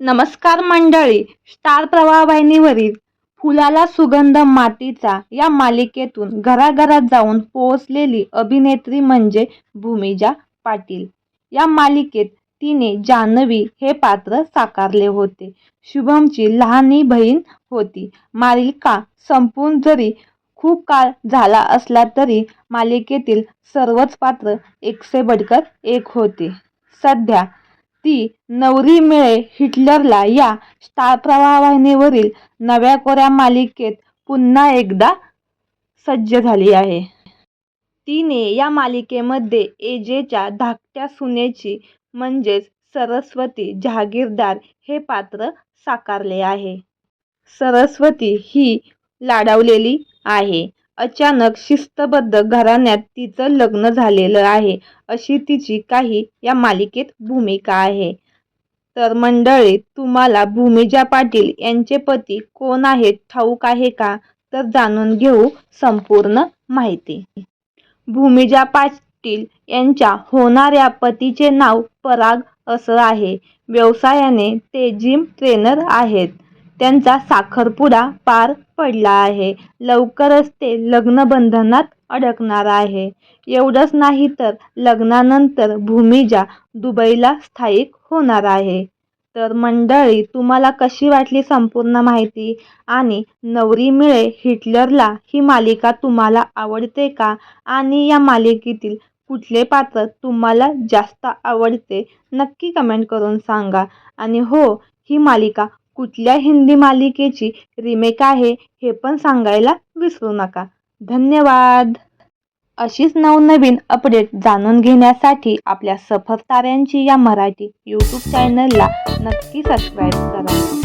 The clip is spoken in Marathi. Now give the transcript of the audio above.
नमस्कार मंडळी स्टार प्रवाह वाहिनीवरील फुलाला सुगंध मातीचा या मालिकेतून घराघरात जाऊन पोहोचलेली अभिनेत्री म्हणजे भूमिजा पाटील. या मालिकेत तिने जान्हवी हे पात्र साकारले होते. शुभमची लहानी बहीण होती. मालिका संपून जरी खूप काळ झाला असला तरी मालिकेतील सर्वच पात्र एकसे बडकर एक होते. सध्या ती नवरी मिळे हिटलरला या स्टार प्रवाह वाहिनीवरील नव्या कोऱ्या मालिकेत पुन्हा एकदा सज्ज झाली आहे. तिने या मालिकेमध्ये एजेच्या धाकट्या सुनेची म्हणजेच सरस्वती जहागीरदार हे पात्र साकारले आहे. सरस्वती ही लाडावलेली आहे. अचानक शिस्तबद्ध घराण्यात तिचं लग्न झालेलं आहे. अशी तिची काही या मालिकेत भूमिका आहे. तर मंडळी तुम्हाला भूमिजा पाटील यांचे पती कोण आहेत ठाऊक आहे का? तर जाणून घेऊ संपूर्ण माहिती. भूमिजा पाटील यांच्या होणाऱ्या पतीचे नाव पराग असं आहे. व्यवसायाने ते जिम ट्रेनर आहेत. त्यांचा साखरपुडा पार पडला आहे. लवकरच ते लग्नबंधनात अडकणार आहे. एवढंच नाही तर लग्नानंतर भूमिजा दुबईला स्थायिक होणार आहे. तर मंडळी तुम्हाला कशी वाटली संपूर्ण माहिती? आणि नवरी मिळे हिटलरला ही मालिका तुम्हाला आवडते का? आणि या मालिकेतील कुठले पात्र तुम्हाला जास्त आवडते? नक्की कमेंट करून सांगा. आणि हो ही मालिका कुठल्या हिंदी मालिकेची रिमेक आहे हे पण सांगायला विसरू नका. धन्यवाद. अशीच नवनवीन अपडेट जाणून घेण्यासाठी आपल्या सफर ताऱ्यांची या मराठी यूट्यूब चॅनलला नक्की सबस्क्राईब करा.